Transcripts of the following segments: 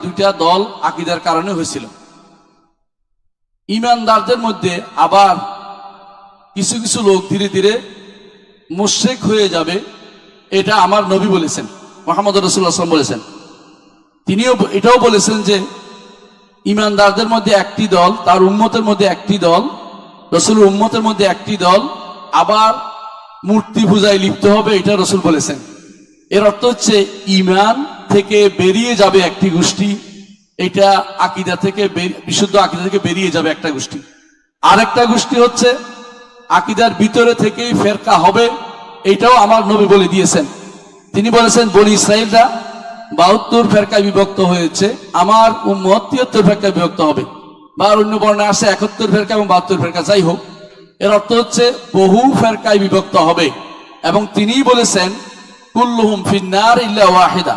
দুইটা দল আকিদার কারণে হয়েছিল। ইমানদারদের মধ্যে আবার কিছু কিছু লোক ধীরে ধীরে মোশেক হয়ে যাবে, এটা আমার নবী বলেছেন, মোহাম্মদ রসুল্লাহ আসলাম বলেছেন। তিনিও এটাও বলেছেন যে, ইমানদারদের মধ্যে একটি দল, তার উম্মতের মধ্যে একটি দল রসুল উম্মতের মধ্যে একটি দল, আবার মূর্তি পূজায় লিপ্ত হবে, এটা রসুল বলেছেন। এর অর্থ হচ্ছে, ইমান থেকে বেরিয়ে যাবে একটি গোষ্ঠী, এটা আকিদা থেকে বিশুদ্ধ আকিদা থেকে বেরিয়ে যাবে একটা গোষ্ঠী। আরেকটা গোষ্ঠী হচ্ছে, আকিদার ভিতরে থেকেই ফেরকা হবে, এটাও আমার নবী বলে দিয়েছেন। তিনি বলেছেন বলি ইসরায়েলরা বাহাত্তর ফেরকায় বিভক্ত হয়েছে, আমার তিয়াত্তর ফেরকায় বিভক্ত হবে। বা অন্য বর্ণে আসে একাত্তর ফেরকা এবং বাহাত্তর ফেরকা, যাই হোক। এর অর্থ হচ্ছে, বহু ফেরকায় বিভক্ত হবে। এবং তিনিই বলেছেন, কুল্লুহুম ফিন্নার ইল্লা ওয়াহিদা।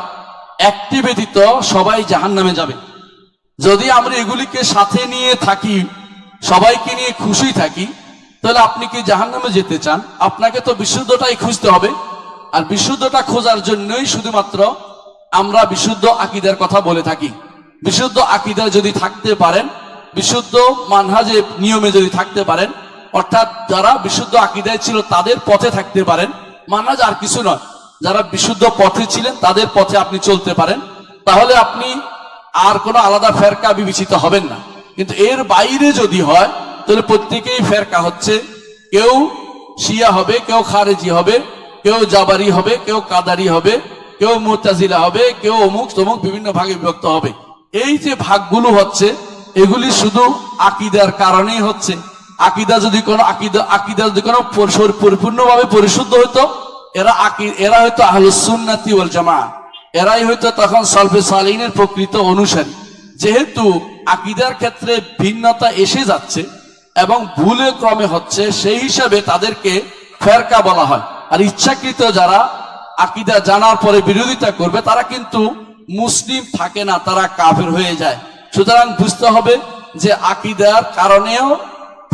একটি ব্যতীত সবাই জাহান্নামে যাবে। যদি আমরা এগুলিকে সাথে নিয়ে থাকি, সবাইকে নিয়ে খুশি থাকি, তাহলে আপনি কি জাহান্নামে যেতে চান? আপনাকে তো বিশুদ্ধটাই খুঁজতে হবে। আর বিশুদ্ধটা খোঁজার জন্যই শুধুমাত্র আমরা বিশুদ্ধ আকিদার কথা বলে থাকি। বিশুদ্ধ আকিদা যদি থাকতে পারেন, বিশুদ্ধ মানহাজে নিয়মে যদি থাকতে পারেন, অর্থাৎ যারা বিশুদ্ধ আকিদায় ছিল তাদের পথে থাকতে পারেন, মানহাজ আর কিছু নয়। যারা বিশুদ্ধ পথে ছিলেন, তাদের পথে আপনি চলতে পারেন। তাহলে আপনি আর কোনো আলাদা ফেরকা বিবেচিত হবেন না। কিন্তু এর বাইরে যদি হয়, তাহলে প্রত্যেকেই ফেরকা হচ্ছে। কেউ শিয়া হবে, কেউ খারেজি হবে, কেউ জাবারি হবে, কেউ কাদারি হবে, কেউ মোতাজিলা হবে, কেউ অমুক তমুক বিভিন্ন ভাগে বিভক্ত হবে। এই যে ভাগগুলো হচ্ছে, এগুলি শুধু আকিদার কারণেই হচ্ছে। আকিদা যদি কোনো আকিদা আকিদা যদি কোনো পরিপূর্ণভাবে পরিশুদ্ধ হতো এরা আকি এরা হয়তো আহলুসুন্নাতি ওয়াল জামা এরাই হয়তো তখন সলফে সালিনের প্রকৃত অনুসারী। যেহেতু আকিদার ক্ষেত্রে ভিন্নতা এসে যাচ্ছে এবং ভুলে ক্রমে হচ্ছে, সেই হিসাবে তাদেরকে ফেরকা বলা হয়। আর ইচ্ছাকৃত যারা আকিদা জানার পরে বিরোধিতা করবে, তারা কিন্তু মুসলিম থাকে না, তারা কাফের হয়ে যায়। সুতরাং বুঝতে হবে যে আকিদার কারণেও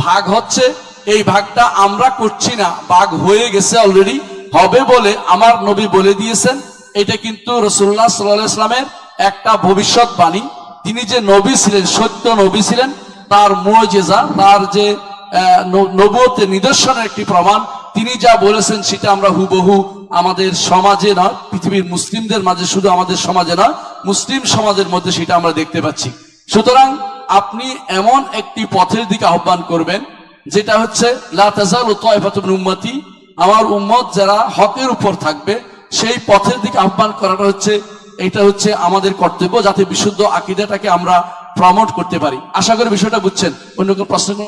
ভাগ হচ্ছে। এই ভাগটা আমরা করছি না, ভাগ হয়ে গেছে অলরেডি হবে বলে আমার নবী বলে দিয়েছেন। এটা কিন্তু রসুল্লাহ সাল্লাহ ইসলামের একটা ভবিষ্যৎবাণী তিনি যে নবী ছিলেন সত্য নবী ছিলেন তার মুজেজা তার যে আহ, ন- নবুয়তের নিদর্শনের একটি প্রমাণ তিনি যা বলেছেন সেটা আমরা হুবহু আমাদের সমাজে নয় পৃথিবীর মুসলিমদের মাঝে শুধু আমাদের সমাজে নয় মুসলিম সমাজের মধ্যে সেটা আমরা দেখতে পাচ্ছি। সুতরাং আপনি এমন একটি পথের দিকে আহ্বান করবেন যেটা হচ্ছে লা তাজালু তায়ফাতুম উম্মতি আমার উম্মত যারা হকের উপর থাকবে, সেই পথের দিকে আহ্বান করাটা হচ্ছে, এটা হচ্ছে আমাদের কর্তব্য যাতে বিশুদ্ধ আকিদাটাকে আমরা প্রমোট করতে পারি। আশা করি বিষয়টা বুঝছেন। অন্য কোনো প্রশ্ন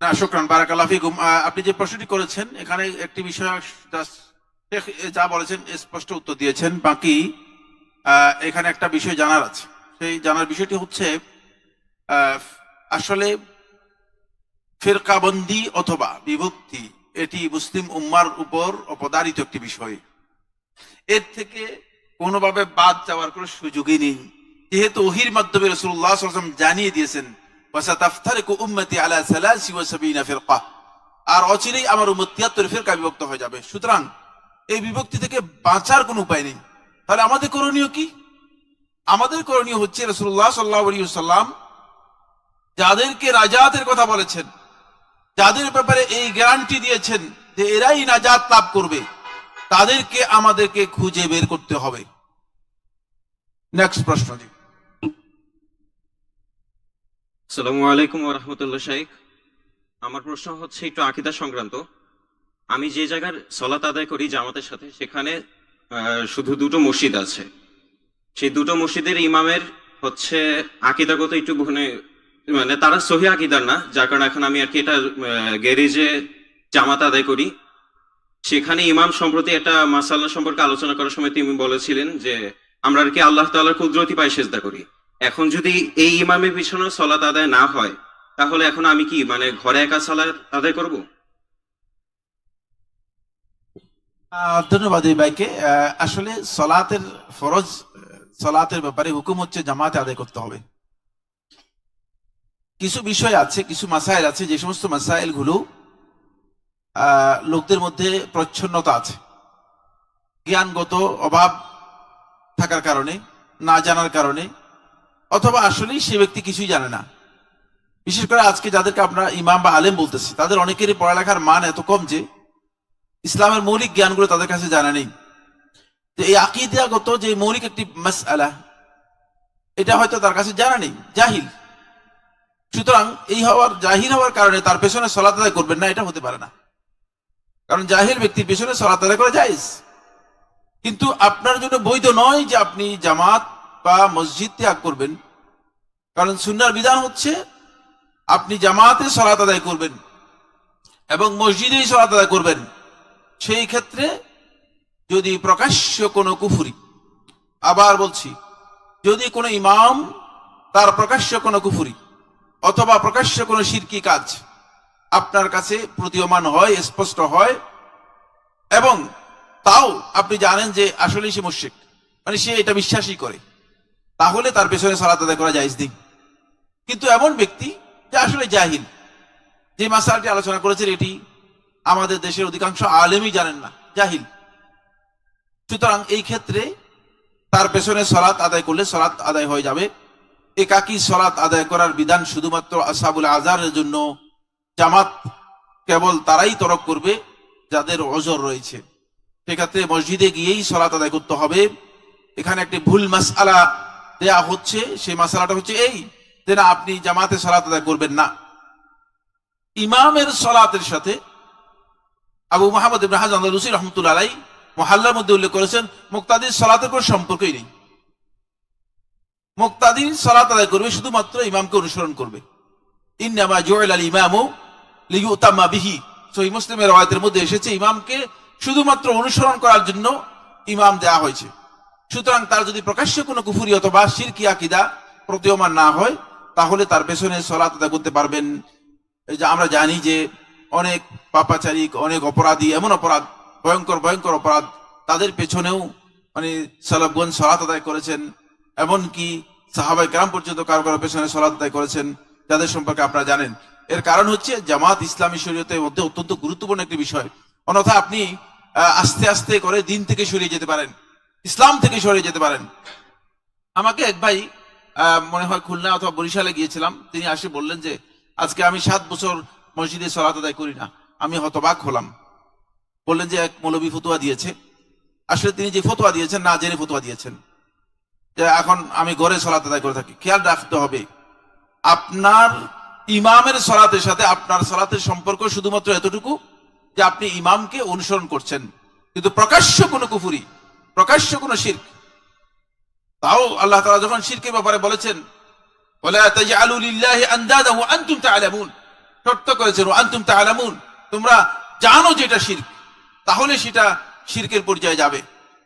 না শুক্রান, বারাকাল্লাহ ফিকুম। আপনি যে প্রশ্নটি করেছেন, এখানে একটি বিষয় যা বলেছেন স্পষ্ট উত্তর দিয়েছেন। বাকি এখানে একটা বিষয় জানার আছে। সেই জানার বিষয়টি হচ্ছে আসলে ফেরকাবন্দি অথবা বিভক্তি, এটি মুসলিম উম্মার উপর অপদারিত একটি বিষয়। এর থেকে কোনোভাবে বাদ যাওয়ার কোনো সুযোগই নেই। যেহেতু ওহির মাধ্যমে রসুল্লাহ জানিয়ে দিয়েছেন আর অচিরেই আমার 73 ফিরকা বিভক্ত হয়ে যাবে। সুতরাং এই বিভক্তি থেকে বাঁচার কোনো উপায় নেই। তাহলে আমাদের করণীয় কি? আমাদের করণীয় হচ্ছে রসুল্লাহ সাল্লাহ সাল্লাম যাদেরকে রাজাতের কথা বলেছেন যাদের ব্যাপারে এই গ্যারান্টি দিয়েছেন যে এরাই নাজাত লাভ করবে, তাদেরকে আমাদেরকে খুঁজে বের করতে হবে। নেক্সট প্রশ্ন জি। আসসালামু আলাইকুম রহমতুল্লাহ, শাইখ। আমার প্রশ্ন হচ্ছে একটু আকিদা সংক্রান্ত। আমি যে জায়গার সলাত আদায় করি জামাতের সাথে, সেখানে শুধু দুটো মসজিদ আছে। সেই দুটো মসজিদের ইমামের হচ্ছে আকিদাগত একটু মানে মানে তারা সহি আকিদার না, যার কারণে এখন আমি আর কি এটা গ্যারেজে জামাত আদায় করি। সেখানে ইমাম সম্প্রতি একটা মাসাল্লা সম্পর্কে আলোচনা করার সময় তিনি বলেছিলেন যে, আমরা আর কি আল্লাহ তাআলার কুদরতি পায়ে সেজদা করি। এখন যদি এই ইমামের পিছনে সলাত আদায় না হয়, তাহলে এখন আমি কি মানে ঘরে একা সালাত আদায় করব? ধন্যবাদ এই ভাইকে। আসলে সলাতের ফরজ, সলাতের ব্যাপারে হুকুম হচ্ছে জামাতে আদায় করতে হবে। কিছু বিষয় আছে, কিছু মাসাইল আছে, যে সমস্ত মাসাইলগুলো লোকদের মধ্যে প্রচ্ছন্নতা আছে। জ্ঞানগত অভাব থাকার কারণে, না জানার কারণে, অথবা আসলেই সে ব্যক্তি কিছুই জানে না। বিশেষ করে আজকে যাদেরকে আমরা ইমাম বা আলেম বলতেছি, তাদের অনেকেরই পড়ালেখার মান এত কম যে, ইসলামের মৌলিক জ্ঞানগুলো তাদের কাছে জানা নেই। যে এই আকিদাগত যে মৌলিক একটি মাস আলা এটা হয়তো তার কাছে জানা নেই, জাহিল। সুতরাং এই হওয়ার, জাহির হওয়ার কারণে তার পেছনে সলাত আদায় করবেন না, এটা হতে পারে না। কারণ জাহিল ব্যক্তির পেছনে সলাত আদায় করা জায়েজ। কিন্তু আপনার জন্য বৈধ নয় যে আপনি জামাত বা মসজিদ ত্যাগ করবেন। কারণ সুন্নার বিধান হচ্ছে আপনি জামাতে সলাত আদায় করবেন এবং মসজিদেই সলাত আদায় করবেন। সেই ক্ষেত্রে যদি প্রকাশ্য কোনো কুফুরি, আবার বলছি, যদি কোনো ইমাম তার প্রকাশ্য কোনো কুফুরি অথবা প্রকাশ্য কোনো শিরকি কাজ আপনার কাছে প্রতীয়মান হয়, স্পষ্ট হয়, এবং তাও আপনি জানেন যে আসলে সে মুশিক মানে সে এটা বিশ্বাসই করে। তাহলে তার পেছনে সালাত আদায় করা যায় দিন। কিন্তু এমন ব্যক্তি যে আসলে জাহিল। যে মাসালটি আলোচনা করেছেন, এটি আমাদের দেশের অধিকাংশ আলেমই জানেন না, জাহিল। সুতরাং এই ক্ষেত্রে তার পেছনে সলাৎ আদায় করলে সলাৎ আদায় হয়ে যাবে। একাকি সলাত আদায় করার বিধান শুধুমাত্র আসাবুল আজারের জন্য জামাত কেবল তারাই তরক করবে যাদের অজর রয়েছে। সেক্ষেত্রে মসজিদে গিয়েই সলাৎ আদায় করতে হবে। এখানে একটি ভুল মাসআলা দেয়া হচ্ছে। সেই মাসালাটা হচ্ছে এই যে না, আপনি জামাতে সলাৎ আদায় করবেন না। ইমামের সলাতের সাথে আবু মোহাম্মদ আন্দালুসি রহমতুল্লাহ আলাই মহাল্লার মধ্যে উল্লেখ করেছেন, মুক্তাদির সলাতের কোনো সম্পর্কই নেই। মুক্তাদির সলাত আদায় করবে, শুধুমাত্র ইমামকে অনুসরণ করবে। ইন্নামা জুয়েল আল ইমামু লিউতাম্মা বিহি। সহি মুসলিমের রওয়ায়াতের মধ্যে এসেছে, ইমামকে শুধুমাত্র অনুসরণ করার জন্য ইমাম দেয়া হয়েছে। সুতরাং তার যদি প্রকাশ্য কোনো কুফুরি অথবা শিরকি আকিদা প্রতীয়মান না হয়, তাহলে তার পেছনে সলাত আদায় করতে পারবেন। এই যে আমরা জানি যে অনেক পাপাচারিক, অনেক অপরাধী, এমন অপরাধ, ভয়ঙ্কর ভয়ঙ্কর অপরাধ, তাদের পেছনেও মানে সালাবগঞ্জ সলাত আদায় করেছেন। এমনকি সাহাবাই গ্রাম পর্যন্ত কারও কারও পেছনে সলাত আদায় করেছেন, যাদের সম্পর্কে আপনারা জানেন। এর কারণ হচ্ছে, জামাত ইসলামী শরীয়তের মধ্যে অত্যন্ত গুরুত্বপূর্ণ একটি বিষয়। অন্যথা আপনি আস্তে আস্তে করে দিন থেকে সরিয়ে যেতে পারেন, ইসলাম থেকে সরিয়ে যেতে পারেন। আমাকে এক ভাই মনে হয় খুলনা অথবা বরিশালে গিয়েছিলাম। তিনি আসে বললেন যে, আজকে আমি সাত বছর মসজিদে সলাত আদায় করি না, আমি হতবাক হলাম। বললেন যে, এক মৌলবী ফতুয়া দিয়েছে। আসলে তিনি যে ফতোয়া দিয়েছেন, না জেনে ফতোয়া দিয়েছেন। যে এখন আমি ঘরে সলাত আদায় করে থাকি। খেয়াল রাখতে হবে, আপনার ইমামের সলাতের সাথে আপনার সলাতের সম্পর্ক শুধুমাত্র এতটুকু যে আপনি ইমামকে অনুসরণ করছেন। কিন্তু প্রকাশ্য কোনো কুফুরি, প্রকাশ্য কোনো শির্ক, তাও আল্লাহ তাআলা যখন শিরকের ব্যাপারে বলেছেন তা'লামুন শর্ত করেছেন আনতুম তা'লামুন তোমরা জানো যে এটা শিরক, তাহলে সেটা শিরকের পর্যায়ে যাবে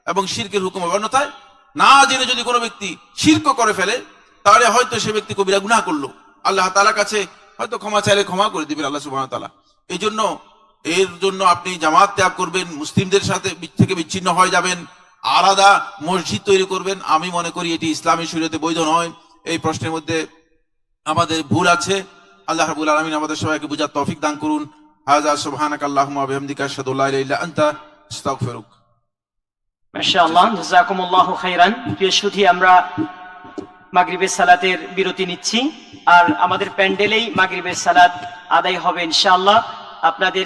এবং শিরকের হুকুম অন্যথায় না জেনে যদি কোনো ব্যক্তি শিরক করে ফেলে, তাহলে হয়তো সে ব্যক্তি কবিরা গুনাহ করল। আল্লাহ তাআলার কাছে হয়তো ক্ষমা চাইলে ক্ষমা করে দিবেন আল্লাহ সুবহানাহু ওয়া তাআলা। এই জন্য এর জন্য আপনি জামাত ত্যাগ করবেন, মুসলিমদের সাথে থেকে বিচ্ছিন্ন হয়ে যাবেন, আলাদা মসজিদ তৈরি করবেন। আমি মনে করি এটি ইসলামী শরীয়তে বৈধ নয়। এই প্রশ্নের মধ্যে আমাদের ভুল আছে। আল্লাহ রাব্বুল আলামিন আমাদের সবাইকে বুঝার তৌফিক দান করুন। হাযা সুবহানাকা আল্লাহুম্মা বিহামদিকা আশহাদু আল্লা ইলাহা ইল্লা আমরা মাগরিবের বিরতি নিচ্ছি। আর আমাদের প্যান্ডেলেই মাগরিবের সালাত আদায় হবে ইনশাআল্লাহ। আপনাদের